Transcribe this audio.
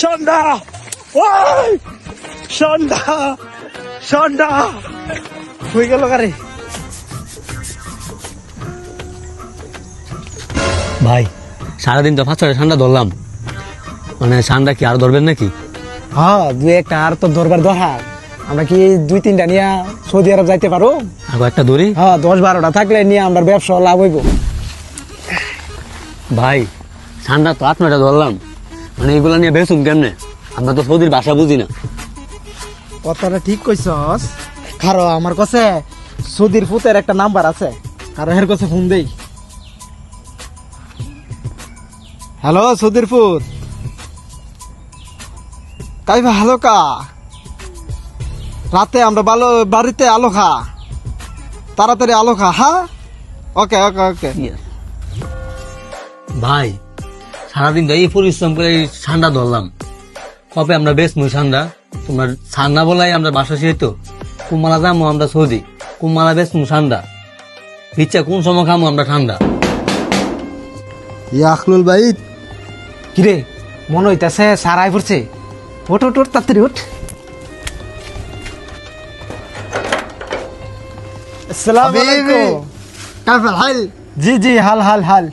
সন্ধ্যা ওই সন্ধ্যা সন্ধ্যা হয়ে গেল গারে ভাই সারাদিন তো ছটা ঠান্ডা ধরলাম। মানে ঠান্ডা কি আর ধরবেন নাকি? হ্যাঁ দুই একটা আর তো ধরবার দরকার। আমরা কি দুই তিনটা নিয়ে সৌদি আরব যাইতে পারো? আর একটা ধরি? হ্যাঁ দশ বারোটা থাকলে নিয়ে আমরা ব্যবসা লাভ হইব। ভাই ঠান্ডা তো আট নয়টা ধরলাম। মানে এগুলো নিয়ে বেসুম কেমনে? আমরা তো সৌদির ভাষা বুঝি না। কথাটা ঠিক কইছস? কারও আমার কাছে সৌদির ফুতের একটা নাম্বার আছে। কারও এর কাছে ফোন দেই। হ্যালো সৌদির ফুত তাই ভালো কা? রাতে আমরা ভালো বাড়িতে আলো খা। তাড়াতাড়ি আলো খা হ্যাঁ ওকে ওকে ওকে। ভাই সারাদিন যাই পরিশ্রম করে এই ঠান্ডা ধরলাম। কবে আমরা বেশ মুই ঠান্ডা? তোমার ঠান্ডা বলাই আমরা বাসা সেহেতু কুমালা যাব আমরা সৌদি। কুমালা বেশ মু ঠান্ডা। ইচ্ছা কোন সময় খামো আমরা ঠান্ডা। ইয়াখলুল ভাই কিরে মনে হইতাছে সারাই পড়ছে। ওঠ ওঠ ওঠ তাড়াতাড়ি ওঠ। আসসালামু আলাইকুম। কাফেল হাল। জি জি হাল হাল হাল।